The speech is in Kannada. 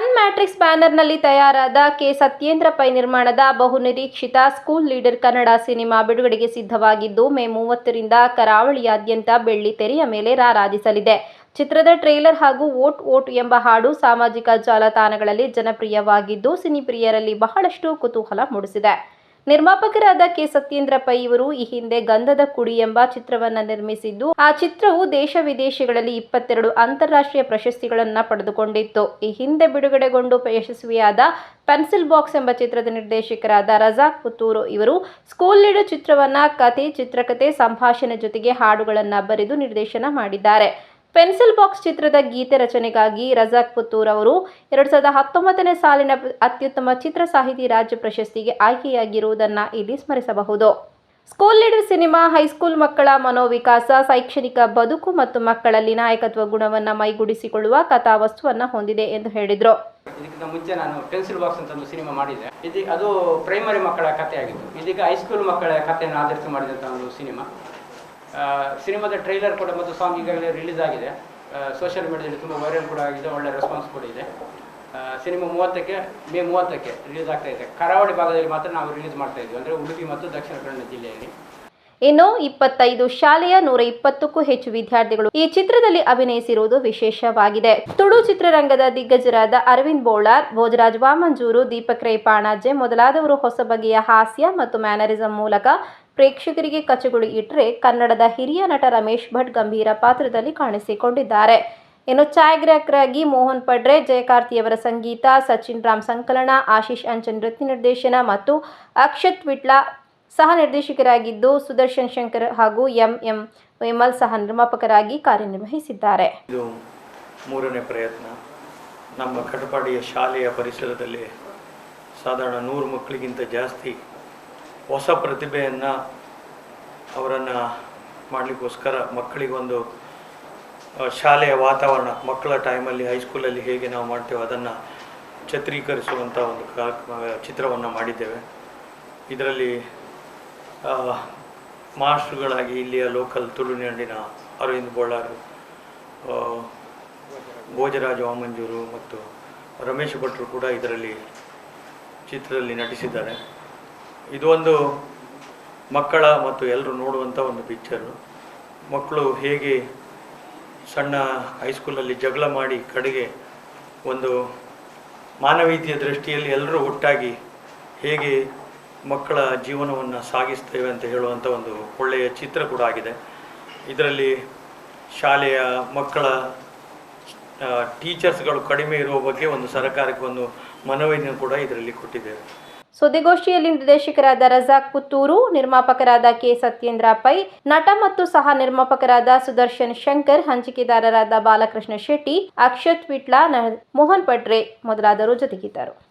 ಸನ್ ಮ್ಯಾಟ್ರಿಕ್ಸ್ ಬ್ಯಾನರ್ನಲ್ಲಿ ತಯಾರಾದ ಕೆ. ಸತ್ಯೇಂದ್ರ ಪೈ ನಿರ್ಮಾಣದ ಬಹುನಿರೀಕ್ಷಿತ ಸ್ಕೂಲ್ ಲೀಡರ್ ಕನ್ನಡ ಸಿನಿಮಾ ಬಿಡುಗಡೆಗೆ ಸಿದ್ಧವಾಗಿದ್ದು, ಮೇ ಮೂವತ್ತರಿಂದ ಕರಾವಳಿಯಾದ್ಯಂತ ಬೆಳ್ಳಿ ತೆರೆಯ ಮೇಲೆ ರಾರಾಜಿಸಲಿದೆ. ಚಿತ್ರದ ಟ್ರೇಲರ್ ಹಾಗೂ ವೋಟ್ ವೋಟ್ ಎಂಬ ಹಾಡು ಸಾಮಾಜಿಕ ಜಾಲತಾಣಗಳಲ್ಲಿ ಜನಪ್ರಿಯವಾಗಿದ್ದು, ಸಿನಿಪ್ರಿಯರಲ್ಲಿ ಬಹಳಷ್ಟು ಕುತೂಹಲ ಮೂಡಿಸಿದೆ. ನಿರ್ಮಾಪಕರಾದ ಕೆ. ಸತ್ಯೇಂದ್ರ ಪೈ ಇವರು ಈ ಹಿಂದೆ ಗಂಧದ ಕುಡಿ ಎಂಬ ಚಿತ್ರವನ್ನ ನಿರ್ಮಿಸಿದ್ದು, ಆ ಚಿತ್ರವು ದೇಶ ವಿದೇಶಗಳಲ್ಲಿ ಇಪ್ಪತ್ತೆರಡು ಅಂತಾರಾಷ್ಟ್ರೀಯ ಪ್ರಶಸ್ತಿಗಳನ್ನ ಪಡೆದುಕೊಂಡಿತ್ತು. ಈ ಹಿಂದೆ ಬಿಡುಗಡೆಗೊಂಡು ಯಶಸ್ವಿಯಾದ ಪೆನ್ಸಿಲ್ ಬಾಕ್ಸ್ ಎಂಬ ಚಿತ್ರದ ನಿರ್ದೇಶಕರಾದ ರಜಾಕ್ ಪುತ್ತೂರು ಇವರು ಸ್ಕೂಲ್ ಲೀಡ್ ಚಿತ್ರವನ್ನ ಕತೆ ಚಿತ್ರಕಥೆ ಸಂಭಾಷಣೆ ಜೊತೆಗೆ ಹಾಡುಗಳನ್ನ ಬರೆದು ನಿರ್ದೇಶನ ಮಾಡಿದ್ದಾರೆ. ಪೆನ್ಸಿಲ್ ಬಾಕ್ಸ್ ಚಿತ್ರದ ಗೀತೆ ರಚನೆಗಾಗಿ ರಜಾಕ್ ಪುತ್ತೂರ್ ಅವರು ಎರಡು ಸಾವಿರದ ಹತ್ತೊಂಬತ್ತನೇ ಸಾಲಿನ ಅತ್ಯುತ್ತಮ ಚಿತ್ರ ಸಾಹಿತಿ ರಾಜ್ಯ ಪ್ರಶಸ್ತಿಗೆ ಆಯ್ಕೆಯಾಗಿರುವುದನ್ನು ಇಲ್ಲಿ ಸ್ಮರಿಸಬಹುದು. School leader cinema, high school ಮಕ್ಕಳ ಮನೋವಿಕಾಸ, ಶೈಕ್ಷಣಿಕ ಬದುಕು ಮತ್ತು ಮಕ್ಕಳಲ್ಲಿ ನಾಯಕತ್ವ ಗುಣವನ್ನು ಮೈಗೂಡಿಸಿಕೊಳ್ಳುವ ಕಥಾವಸ್ತುವನ್ನು ಹೊಂದಿದೆ ಎಂದು ಹೇಳಿದರು. ಇದಕ್ಕಿಂತ ಮುಂಚೆ ನಾನು ಪೆನ್ಸಿಲ್ ಬಾಕ್ಸ್ ಅಂತ ಒಂದು ಸಿನಿಮಾ ಮಾಡಿದ್ದೆ. ಇದೀಗ ಅದು ಪ್ರೈಮರಿ ಮಕ್ಕಳ ಕಥೆ ಆಗಿತ್ತು ಇದೀಗ ಹೈಸ್ಕೂಲ್ ಮಕ್ಕಳ ಕಥೆಯನ್ನು ಆಧರಿಸಿ ಮಾಡಿದಂಥ ಒಂದು ಸಿನಿಮಾ. ಸಿನಿಮಾದ ಟ್ರೈಲರ್ ಕೂಡ ಮತ್ತು ಸಾಂಗ್ ಈಗಾಗಲೇ ರಿಲೀಸ್ ಆಗಿದೆ. ಸೋಷಿಯಲ್ ಮೀಡಿಯಾದಲ್ಲಿ ತುಂಬ ವೈರಲ್ ಕೂಡ ಆಗಿದೆ, ಒಳ್ಳೆ ರೆಸ್ಪಾನ್ಸ್ ಕೂಡ ಇದೆ. ಸಿನಿಮಾ ಮೂವತ್ತಕ್ಕೆ, ಮೇ ಮೂವತ್ತಕ್ಕೆ ರಿಲೀಸ್ ಆಗ್ತಾ ಇದೆ. ಕರಾವಳಿ ಭಾಗದಲ್ಲಿ ಮಾತ್ರ ನಾವು ರಿಲೀಸ್ ಮಾಡ್ತಾ ಇದ್ವಿ. ಅಂದರೆ ಉಡುಪಿ ಮತ್ತು ದಕ್ಷಿಣ ಕನ್ನಡ ಜಿಲ್ಲೆಯಲ್ಲಿ. ಇನ್ನು ಇಪ್ಪತ್ತೈದು ಶಾಲೆಯ ನೂರ ಇಪ್ಪತ್ತಕ್ಕೂ ಹೆಚ್ಚು ವಿದ್ಯಾರ್ಥಿಗಳು ಈ ಚಿತ್ರದಲ್ಲಿ ಅಭಿನಯಿಸಿರುವುದು ವಿಶೇಷವಾಗಿದೆ. ತುಳು ಚಿತ್ರರಂಗದ ದಿಗ್ಗಜರಾದ ಅರವಿಂದ್ ಬೋಳಾರ್, ಭೋಜರಾಜ್ ವಾಮಂಜೂರು, ದೀಪಕ್ ರೈ ಪಾಣಾಜೆ ಮೊದಲಾದವರು ಹೊಸ ಬಗೆಯ ಹಾಸ್ಯ ಮತ್ತು ಮ್ಯಾನರಿಸಂ ಮೂಲಕ ಪ್ರೇಕ್ಷಕರಿಗೆ ಕಚಗುಳಿ ಇಟ್ಟರೆ ಕನ್ನಡದ ಹಿರಿಯ ನಟ ರಮೇಶ್ ಭಟ್ ಗಂಭೀರ ಪಾತ್ರದಲ್ಲಿ ಕಾಣಿಸಿಕೊಂಡಿದ್ದಾರೆ. ಇನ್ನು ಛಾಯಾಗ್ರಾಹಕರಾಗಿ ಮೋಹನ್ ಪಡ್ರೆ, ಜಯಕಾರ್ತಿಯವರ ಸಂಗೀತ, ಸಚಿನ್ ರಾಮ್ ಸಂಕಲನ, ಆಶೀಶ್ ಅಂಚನ್ ನೃತ್ಯ ನಿರ್ದೇಶನ ಮತ್ತು ಅಕ್ಷತ್ ವಿಟ್ಲ ಸಹ ನಿರ್ದೇಶಕರಾಗಿದ್ದು, ಸುದರ್ಶನ್ ಶಂಕರ್ ಹಾಗೂ ಎಂ ಎಂ ವಿಮಲ್ ಸಹ ನಿರ್ಮಾಪಕರಾಗಿ ಕಾರ್ಯನಿರ್ವಹಿಸಿದ್ದಾರೆ. ಇದು ಮೂರನೇ ಪ್ರಯತ್ನ. ನಮ್ಮ ಕಟಪಾಡಿಯ ಶಾಲೆಯ ಪರಿಸರದಲ್ಲಿ ಸಾಧಾರಣ ನೂರು ಮಕ್ಕಳಿಗಿಂತ ಜಾಸ್ತಿ ಹೊಸ ಪ್ರತಿಭೆಯನ್ನು ಅವರನ್ನು ಮಾಡಲಿಕ್ಕೋಸ್ಕರ ಮಕ್ಕಳಿಗೊಂದು ಶಾಲೆಯ ವಾತಾವರಣ, ಮಕ್ಕಳ ಟೈಮಲ್ಲಿ ಹೈಸ್ಕೂಲಲ್ಲಿ ಹೇಗೆ ನಾವು ಮಾಡ್ತೇವೆ ಅದನ್ನು ಚಿತ್ರೀಕರಿಸುವಂಥ ಒಂದು ಚಿತ್ರವನ್ನು ಮಾಡಿದ್ದೇವೆ. ಇದರಲ್ಲಿ ಮಾಸ್ಟ್ರುಗಳಾಗಿ ಇಲ್ಲಿಯ ಲೋಕಲ್ ತುಳುನಾಡಿನ ಅರವಿಂದ್ ಬೋಳಾರು ಭೋಜರಾಜ ವಾಮಂಜೂರು ಮತ್ತು ರಮೇಶ್ ಭಟ್ರು ಕೂಡ ಇದರಲ್ಲಿ ಚಿತ್ರದಲ್ಲಿ ನಟಿಸಿದ್ದಾರೆ. ಇದು ಒಂದು ಮಕ್ಕಳ ಮತ್ತು ಎಲ್ಲರೂ ನೋಡುವಂಥ ಒಂದು ಪಿಕ್ಚರು ಮಕ್ಕಳು ಹೇಗೆ ಸಣ್ಣ ಹೈಸ್ಕೂಲಲ್ಲಿ ಜಗಳ ಮಾಡಿ ಕಡೆಗೆ ಒಂದು ಮಾನವೀಯತೆಯ ದೃಷ್ಟಿಯಲ್ಲಿ ಎಲ್ಲರೂ ಒಟ್ಟಾಗಿ ಹೇಗೆ ಮಕ್ಕಳ ಜೀವನವನ್ನು ಸಾಗಿಸ್ತೇವೆ ಅಂತ ಹೇಳುವಂಥ ಒಂದು ಒಳ್ಳೆಯ ಚಿತ್ರ ಕೂಡ ಆಗಿದೆ. ಇದರಲ್ಲಿ ಶಾಲೆಯ ಮಕ್ಕಳ ಟೀಚರ್ಸ್ಗಳು ಕಡಿಮೆ ಇರುವ ಬಗ್ಗೆ ಒಂದು ಸರ್ಕಾರಕ್ಕೆ ಒಂದು ಮನವಿಯನ್ನು ಕೂಡ ಇದರಲ್ಲಿ ಕೊಟ್ಟಿದ್ದೇವೆ. ಸುದ್ದಿಗೋಷ್ಠಿಯಲ್ಲಿ ನಿರ್ದೇಶಕರಾದ ರಜಾಕ್ ಪುತ್ತೂರು ನಿರ್ಮಾಪಕರಾದ ಕೆ. ಸತ್ಯೇಂದ್ರ ಪೈ, ನಟ ಮತ್ತು ಸಹ ನಿರ್ಮಾಪಕರಾದ ಸುದರ್ಶನ್ ಶಂಕರ್, ಹಂಚಿಕೆದಾರರಾದ ಬಾಲಕೃಷ್ಣ ಶೆಟ್ಟಿ, ಅಕ್ಷತ್ ವಿಟ್ಲ ಮೋಹನ್ ಪಟ್ರೆ ಮೊದಲಾದರು ಜೊತೆಗಿದ್ದರು.